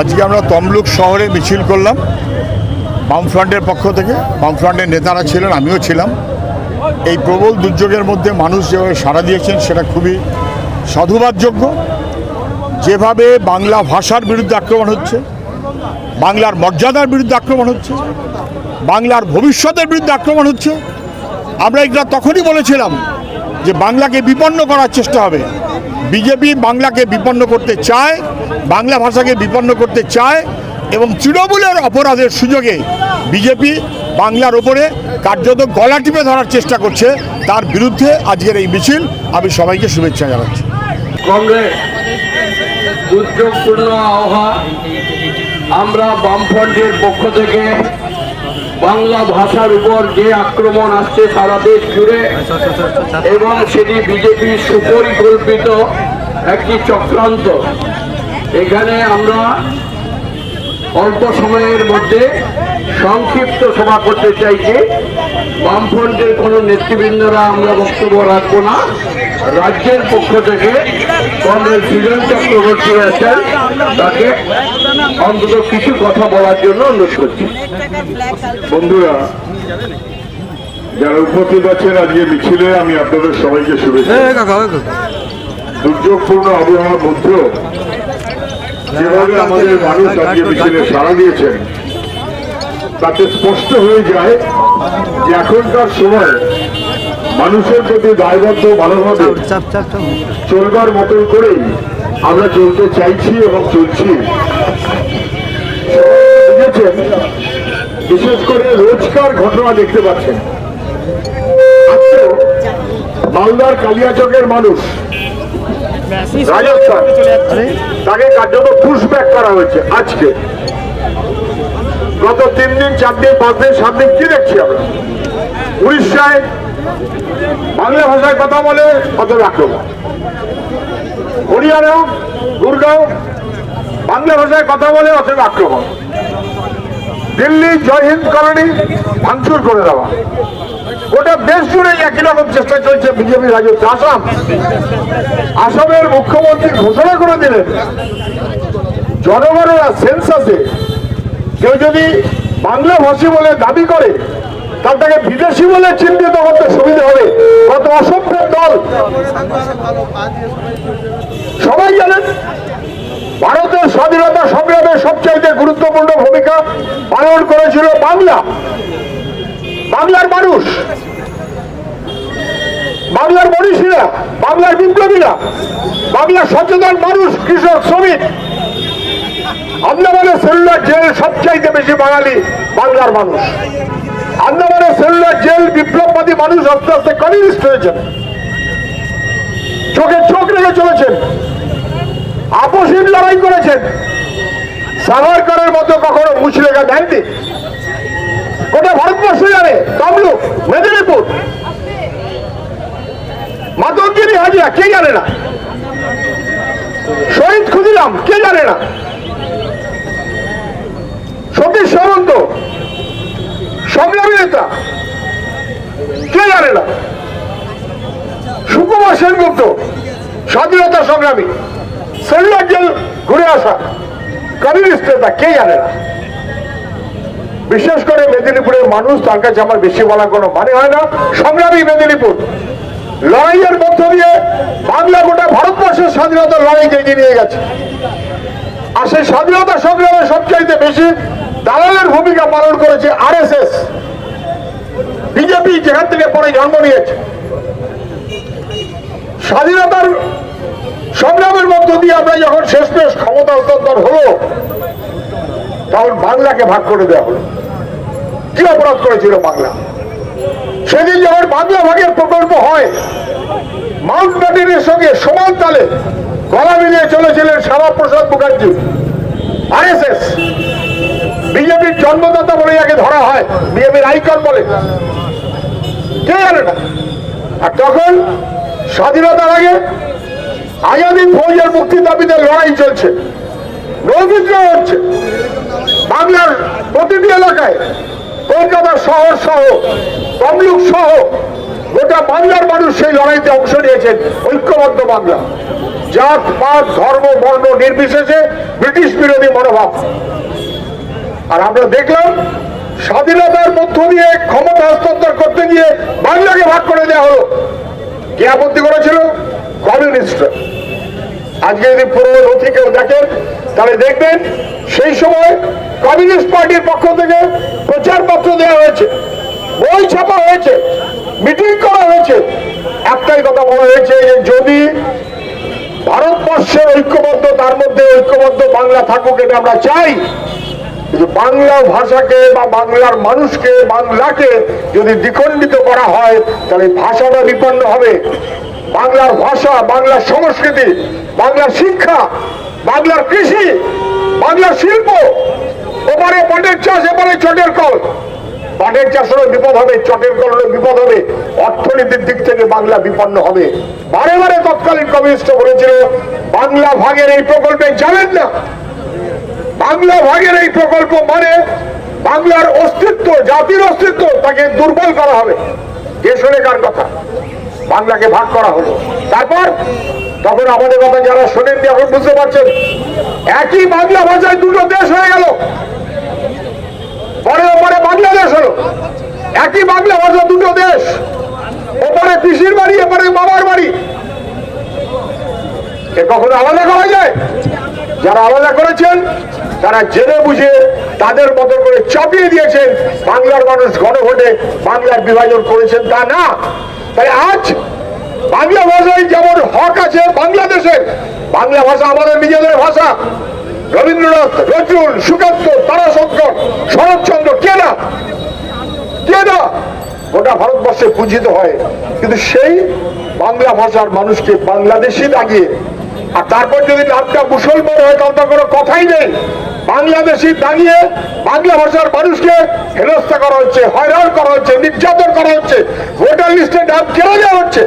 আজকে আমরা তমলুক শহরে মিছিল করলাম, বামফ্রন্টের পক্ষ থেকে। বামফ্রন্টের নেতারা ছিলেন, আমিও ছিলাম। এই প্রবল দুর্যোগের মধ্যে মানুষ যেভাবে সাড়া দিয়েছেন, সেটা খুবই সাধুবাদযোগ্য। যেভাবে বাংলা ভাষার বিরুদ্ধে আক্রমণ হচ্ছে, বাংলার মর্যাদার বিরুদ্ধে আক্রমণ হচ্ছে, বাংলার ভবিষ্যতের বিরুদ্ধে আক্রমণ হচ্ছে, আমরা এগুলা তখনই বলেছিলাম যে বাংলাকে বিপন্ন করার চেষ্টা হবে। বিজেপি বাংলাকে বিপন্ন করতে চায়, বাংলা ভাষাকে বিপন্ন করতে চায় এবং তৃণমূলের অপরাধের সুযোগে বিজেপি বাংলার ওপরে কার্যত গলা টিপে ধরার চেষ্টা করছে। তার বিরুদ্ধে আজকের এই মিছিল আমি সবাইকে শুভেচ্ছা জানাচ্ছি। কংগ্রেস আমরা বামফ্রন্টের পক্ষ থেকে বাংলা ভাষার উপর যে আক্রমণ আসছে সারা দেশ জুড়ে, এবং সেটি বিজেপির সুপরিকল্পিত একটি চক্রান্ত। এখানে আমরা অল্প সময়ের মধ্যে সংক্ষিপ্ত সভা করতে চাইছি বামফ্রন্টের কোনো নেতৃবৃন্দরা আমরা বক্তব্য রাখব না। রাজ্যের পক্ষ থেকে কংগ্রেস সুজন চক্রবর্তী আছেন তাকে অন্তত কিছু কথা বলার জন্য অনুরোধ করছি। বন্ধুরা যারা উপস্থিত আছেন আজকে মিছিলে আমি আপনাদের সবাইকে শুভেচ্ছা দুর্যোগপূর্ণ আবহাওয়ার মধ্যেও যেভাবে আমাদের মানুষ আজকে মিছিলে সাড়া দিয়েছেন তাতে স্পষ্ট হয়ে যায় যে এখনকার সময় মানুষের প্রতি দায়বদ্ধ ভালোভাবে চলবার মতন করেই আমরা চলতে চাইছি এবং চলছি। বুঝেছেন বিশেষ করে রোজকার ঘটনা দেখতে পাচ্ছেন। মালদার কালিয়াচকের মানুষ, রাজস্থান, তাকে কার্যত পুশব্যাক করা হয়েছে আজকে। গত তিন দিন, চার দিন, পাঁচ দিন, সাত দিন কি দেখছি আমরা? উড়িষ্যায় বাংলা ভাষায় কথা বলে কত আক্রমণ হরিয়ানাও, গুরগাঁও, বাংলা ভাষায় কথা বলে অতএব আক্রমণ দিল্লি, জয় হিন্দ কলোনি, ভাঙচুর করে দেওয়া। গোটা দেশ জুড়ে একই রকম চেষ্টা চলছে বিজেপি রাজত্ব আসাম। আসামের মুখ্যমন্ত্রী ঘোষণা করে দিলেন, জনগণের সেন্সাসে কেউ যদি বাংলা ভাষী বলে দাবি করে তার তাকে বিদেশি বলে চিহ্নিত করতে সুবিধা হবে। কত অসভ্যের দল। সবাই জানেন, ভারতের স্বাধীনতা সংগ্রামে সবচাইতে গুরুত্বপূর্ণ ভূমিকা পালন করেছিল বাংলা। বাংলার মানুষ, বাংলার মনীষীরা, বাংলার বিপ্লবীরা, বাংলার সচেতন মানুষ, কৃষক, শ্রমিক আন্দামানের সেলুলার জেল সবচাইতে বেশি বাঙালি, বাংলার মানুষ। আন্দামানের সেলুলার জেল বিপ্লববাদী মানুষ আস্তে আস্তে কমিউনিস্ট হয়েছেন। চোখে চোখ রেখে চলেছেন। আপসীন লড়াই করেছেন। সাভারকরের মতো কখনো মুচলেখা দেননি। গোটা ভারতবর্ষ জানে তমলুক মেদিনীপুর। মাতঙ্গিনী হাজিরা, কে জানে না? শহীদ ক্ষুদিরাম, কে জানে না? সামন্ত। সংগ্রামী কে জানে না? সুকুমার সেনগুপ্ত। স্বাধীনতা সংগ্রামী। সেলুলার জেল ঘুরে আসা। কমিউনিস্ট নেতা কে জানে না? বিশেষ করে মেদিনীপুরের মানুষ, তার কাছে আমার বেশি বলার কোনো মানে হয় না। সংগ্রামী মেদিনীপুর। লড়াইয়ের মধ্য দিয়ে বাংলা গোটা ভারতবর্ষের স্বাধীনতার লড়াইকে এগিয়ে নিয়ে গেছে। আর সেই স্বাধীনতা সংগ্রামে সবচাইতে বেশি দালালের ভূমিকা পালন করেছে আরএসএস। বিজেপি যেখান থেকে পরে জন্ম নিয়েছে। স্বাধীনতার সংগ্রামের মধ্য দিয়ে আমরা যখন শেষ পেশ ক্ষমতা হস্তান্তর হলো, তখন বাংলাকে ভাগ করে দেওয়া হলো। কি অপরাধ করেছিল বাংলা? সেদিন যখন বাংলা ভাগের প্রকল্প হয়, মাউন্ট সঙ্গে সমান তালে গলা মিলিয়ে চলেছিলেন শ্যামাপ্রসাদ মুখার্জি, আরএসএস। বিজেপির জন্মদাতা বলে যাকে ধরা হয়, বিজেপির আইকন বলে। কে জানে না? আর তখন স্বাধীনতার আগে আজাদিন ফৌজের মুক্তির দাবিতে লড়াই চলছে নৌবিদ্রোহ হচ্ছে। বাংলার প্রতিটি এলাকায় কলকাতা শহর সহ, তমলুক সহ গোটা বাংলার মানুষ সেই লড়াইতে অংশ নিয়েছেন ঐক্যবদ্ধ বাংলা। জাত, পাত, ধর্ম, বর্ণ নির্বিশেষে ব্রিটিশ বিরোধী মনোভাব। আর আমরা দেখলাম স্বাধীনতার মধ্য দিয়ে ক্ষমতা হস্তান্তর করতে গিয়ে বাংলাকে ভাগ করে দেওয়া হলো। কে আপত্তি করেছিল? কমিউনিস্টরা আজকে যদি পুরো নথি কেউ দেখেন, তাহলে দেখবেন সেই সময় কমিউনিস্ট পার্টির পক্ষ থেকে প্রচারপত্র দেওয়া হয়েছে, বই ছাপা হয়েছে, মিটিং করা হয়েছে। একটাই কথা বলা হয়েছে যে যদি ভারতবর্ষের ঐক্যবদ্ধ, তার মধ্যে ঐক্যবদ্ধ বাংলা থাকুক এটা আমরা চাই কিন্তু বাংলা ভাষাকে বা বাংলার মানুষকে, বাংলাকে যদি দ্বিখণ্ডিত করা হয়, তাহলে ভাষাটা বিপন্ন হবে। বাংলার ভাষা, বাংলার সংস্কৃতি, বাংলার শিক্ষা, বাংলার কৃষি, বাংলার শিল্প, ওপারে পটের চাষ, এপারে চটের কল। পাটের চাষেরও বিপদ হবে, চটের কলেরও বিপদ হবে। অর্থনীতির দিক থেকে বাংলা বিপন্ন হবে। বারে বারে তৎকালীন কমিউনিস্ট বলেছিল, বাংলা ভাগের এই প্রকল্পে যাবেন না। বাংলা ভাগের এই প্রকল্প মানে বাংলার অস্তিত্ব, জাতির অস্তিত্ব তাকে দুর্বল করা হবে। কে শুনে কার কথা। বাংলাকে ভাগ করা হলো। তারপর তখন আমাদের কথা যারা শোনেননি এখন বুঝতে পারছেন, একই বাংলা ভাষায় দুটো দেশ হয়ে গেল। পরে ওপরে বাংলাদেশ হলো। একই বাংলা ভাষা দুটো দেশ। ওপরে পিসির বাড়ি, এপারে মামার বাড়ি। এ কখনো আলাদা করা যায়? যারা আলাদা করেছেন তারা জেনে বুঝে তাদের মতো করে চাপিয়ে দিয়েছেন বাংলার মানুষ গণভোটে বাংলার বিভাজন করেছেন তা না। তাই আজ বাংলা ভাষায় যেমন হক আছে বাংলাদেশের, বাংলা ভাষা আমাদের নিজেদের ভাষা। রবীন্দ্রনাথ, নজরুল, সুকান্ত, তারাশঙ্কর, শরৎচন্দ্র, কে না? কে না? গোটা ভারতবর্ষে পূজিত হয়। কিন্তু সেই বাংলা ভাষার মানুষকে বাংলাদেশি দাগিয়ে আর তারপর যদি নামটা মুসলমান হয়, তাহলে তো কোনো কথাই নেই। বাংলাদেশি দাঁড়িয়ে বাংলা ভাষার মানুষকে হেনস্থা করা হচ্ছে, হয়রান করা হচ্ছে, নির্যাতন করা হচ্ছে, ভোটার লিস্টে নাম কেড়ে দেওয়া হচ্ছে।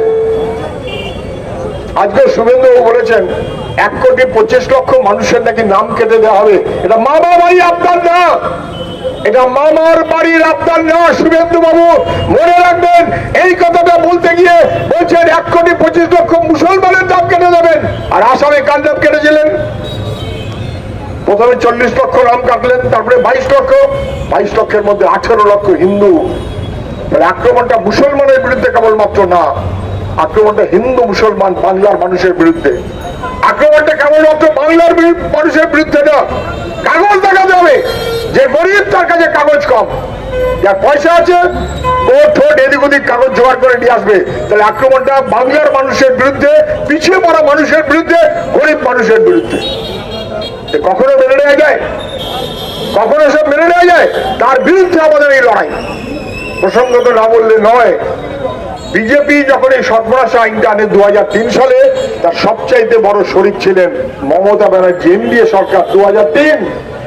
আজকে শুভেন্দু বলেছেন, এক কোটি পঁচিশ লক্ষ মানুষের নাকি নাম কেটে দেওয়া হবে। এটা মামা বাড়ি আপনার না। এটা মামার বাড়ির আপনার না শুভেন্দু বাবু মনে রাখবেন, এই কথাটা বলতে গিয়ে বলছেন, এক কোটি পঁচিশ লক্ষ মুসলমানের নাম কেটে দেবেন। আর আসামে নাম কেটেছিলেন। প্রথমে চল্লিশ লক্ষ নাম কাটলেন, তারপরে বাইশ লক্ষ। বাইশ লক্ষের মধ্যে আঠেরো লক্ষ হিন্দু। আক্রমণটা মুসলমানের বিরুদ্ধে কেবলমাত্র না, আক্রমণটা হিন্দু মুসলমান বাংলার মানুষের বিরুদ্ধে। আক্রমণটা কেবলমাত্র বাংলার মানুষের বিরুদ্ধে না, কাগজ দেখাতে হবে যে গরিব তার কাছে কাগজ কম। যার পয়সা আছে কোর্ট ঠোঁট এদিক ওদিক কাগজ জোগাড় করে নিয়ে আসবে। তাহলে আক্রমণটা বাংলার মানুষের বিরুদ্ধে, পিছিয়ে পড়া মানুষের বিরুদ্ধে, গরিব মানুষের বিরুদ্ধে। কখনো মেনে নেওয়া যায়? কখনো সব মেনে নেওয়া যায়? তার বিরুদ্ধে আমাদের এই লড়াই। প্রসঙ্গত না বললে নয়, বিজেপি যখন এই সর্বনাশ আইনটা আনে দু সালে, তার সবচাইতে বড় শরিক ছিলেন মমতা ব্যানার্জি, এনডিএ সরকার। দু হাজার তিন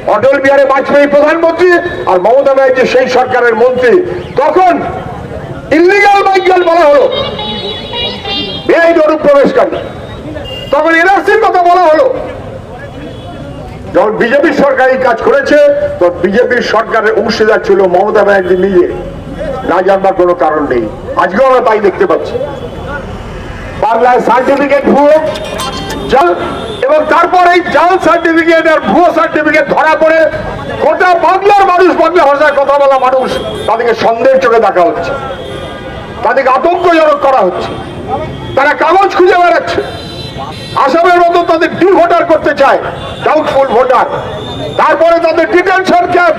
অটল বিহারী বাজপেয়ী প্রধানমন্ত্রী আর মমতা ব্যানার্জি সেই সরকারের মন্ত্রী। তখন ইলিগাল মাইকেল বলা হলো। বেআইন অনুপ্রবেশকারী। তখন এনআরসির কথা বলা হলো। যখন বিজেপি সরকার এই কাজ করেছে তো বিজেপির সরকারের অংশীদার ছিল মমতা ব্যানার্জি নিজে। না জানবার কোনো কারণ নেই। আজকেও আমরা তাই দেখতে পাচ্ছি। বাংলায় সার্টিফিকেট ভুয়ো। এবং তারপর এই জাল সার্টিফিকেট আর ভুয়ো সার্টিফিকেট ধরা পড়ে গোটা বাংলার মানুষ বাংলা ভাষায় কথা বলা মানুষ তাদেরকে সন্দেহের চোখে দেখা হচ্ছে। তাদেরকে আতঙ্কজনক করা হচ্ছে। তারা কাগজ খুঁজে বেড়াচ্ছে। আসামের মতো তাদের ডি ভোটার করতে চায় ডাউটফুল ভোটার তারপরে তাদের ডিটেনশন ক্যাম্প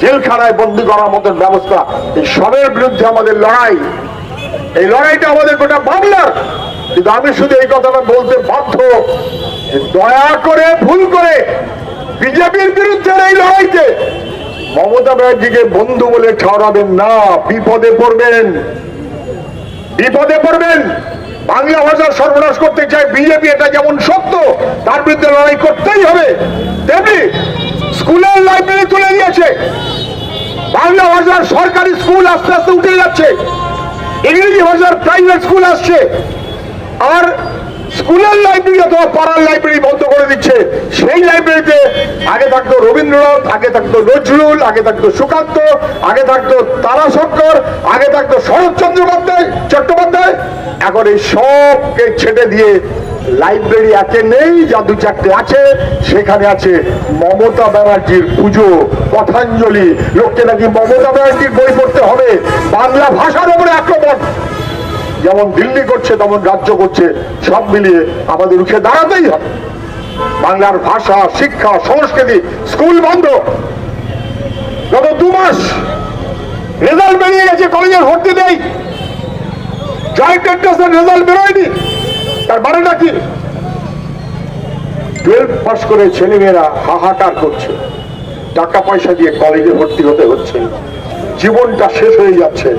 জেলখানায় বন্দি করার মতন ব্যবস্থা। এই সবের বিরুদ্ধে আমাদের লড়াই। এই লড়াইটা আমাদের গোটা বাংলার কিন্তু আমি শুধু এই কথাটা বলতে বাধ্য দয়া করে, ভুল করে বিজেপির বিরুদ্ধে এই লড়াইতে মমতা ব্যানার্জিকে বন্ধু বলে ঠহরাবেন না, বিপদে পড়বেন। বিপদে পড়বেন। বাংলা ভাষা সর্বনাশ করতে চায় বিজেপি, এটা যেমন সত্য, তার বিরুদ্ধে লড়াই করতেই হবে। তেমনি স্কুলের লাইব্রেরি তুলে দিয়েছে। বাংলা ভাষার সরকারি স্কুল আস্তে আস্তে উঠে যাচ্ছে। ইংরেজি ভাষার প্রাইভেট স্কুল আসছে। আর স্কুলের লাইব্রেরি অথবা পাড়ার লাইব্রেরি বন্ধ করে দিচ্ছে। সেই লাইব্রেরিতে আগে থাকতো রবীন্দ্রনাথ, আগে থাকতো নজরুল, আগে থাকতো সুকান্ত, আগে থাকতো তারাশঙ্কর আগে থাকতো শরৎচন্দ্র চট্টোপাধ্যায়। এখন এই সবকে ছেটে দিয়ে লাইব্রেরি একে নেই যা চারটে আছে, সেখানে আছে মমতা ব্যানার্জির পুজো কথাঞ্জলি লোককে নাকি মমতা ব্যানার্জির বই পড়তে হবে। বাংলা ভাষার উপরে আক্রমণ। যেমন দিল্লি করছে, তেমন রাজ্য করছে, সব মিলিয়ে আমাদের রুখে দাঁড়াতেই হবে। বাংলার ভাষা, শিক্ষা, সংস্কৃতি স্কুল বন্ধ। গত দু মাস রেজাল্ট বেরিয়ে গেছে, কলেজের ভর্তি নেই। জয়েন্ট এন্ট্রান্সের রেজাল্ট বেরোয়নি। তার কি? টুয়েলভ পাস করে ছেলেমেয়েরা হাহাকার করছে। টাকা পয়সা দিয়ে কলেজে ভর্তি হতে হচ্ছে। জীবনটা শেষ হয়ে যাচ্ছে।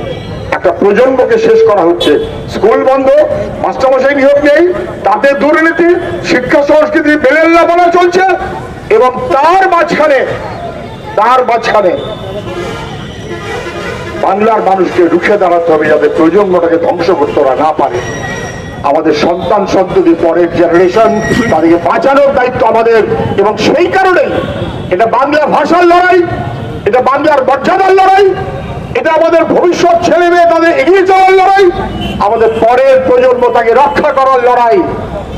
একটা প্রজন্মকে শেষ করা হচ্ছে। স্কুল বন্ধ, মাস্টারমশাই নিয়োগ নেই তাতে দুর্নীতি, শিক্ষা সংস্কৃতি বেলেল্লা বলা চলছে, এবং তার মাঝখানে তার মাঝখানে বাংলার মানুষকে রুখে দাঁড়াতে হবে যাতে প্রজন্মটাকে ধ্বংস করতে ওরা না পারে। আমাদের সন্তান সন্ততি পরের জেনারেশন তাদেরকে বাঁচানোর দায়িত্ব আমাদের, এবং সেই কারণেই এটা বাংলা ভাষার লড়াই, এটা বাংলার মর্যাদার লড়াই এটা আমাদের ভবিষ্যৎ ছেলে মেয়ে তাদের এগিয়ে চলার লড়াই। আমাদের পরের প্রজন্ম তাকে রক্ষা করার লড়াই।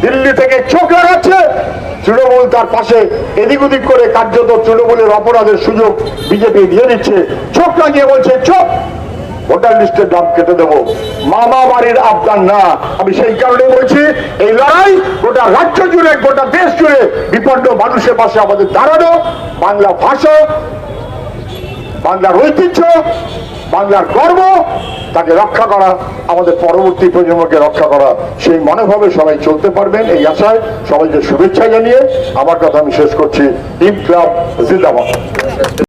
দিল্লি থেকে চোখ লাগাচ্ছে তৃণমূল তার পাশে এদিক ওদিক করে কার্যত তৃণমূলের অপরাধের সুযোগ বিজেপি দিয়ে দিচ্ছে। চোখ লাগিয়ে বলছে, চোখ, ভোটার লিস্টের দাম কেটে দেবো। মামা বাড়ির আবদান না। আমি সেই কারণে বলছি, এই লড়াই গোটা রাজ্য জুড়ে, গোটা দেশ জুড়ে বিপন্ন মানুষের পাশে আমাদের দাঁড়ানো। বাংলা ভাষা বাংলার ঐতিহ্য, বাংলার গর্ব, তাকে রক্ষা করা, আমাদের পরবর্তী প্রজন্মকে রক্ষা করা, সেই মনোভাবে সবাই চলতে পারবেন এই আশায়, সবাইকে শুভেচ্ছা জানিয়ে আমার কথা আমি শেষ করছি। ইনকলাব জিন্দাবাদ।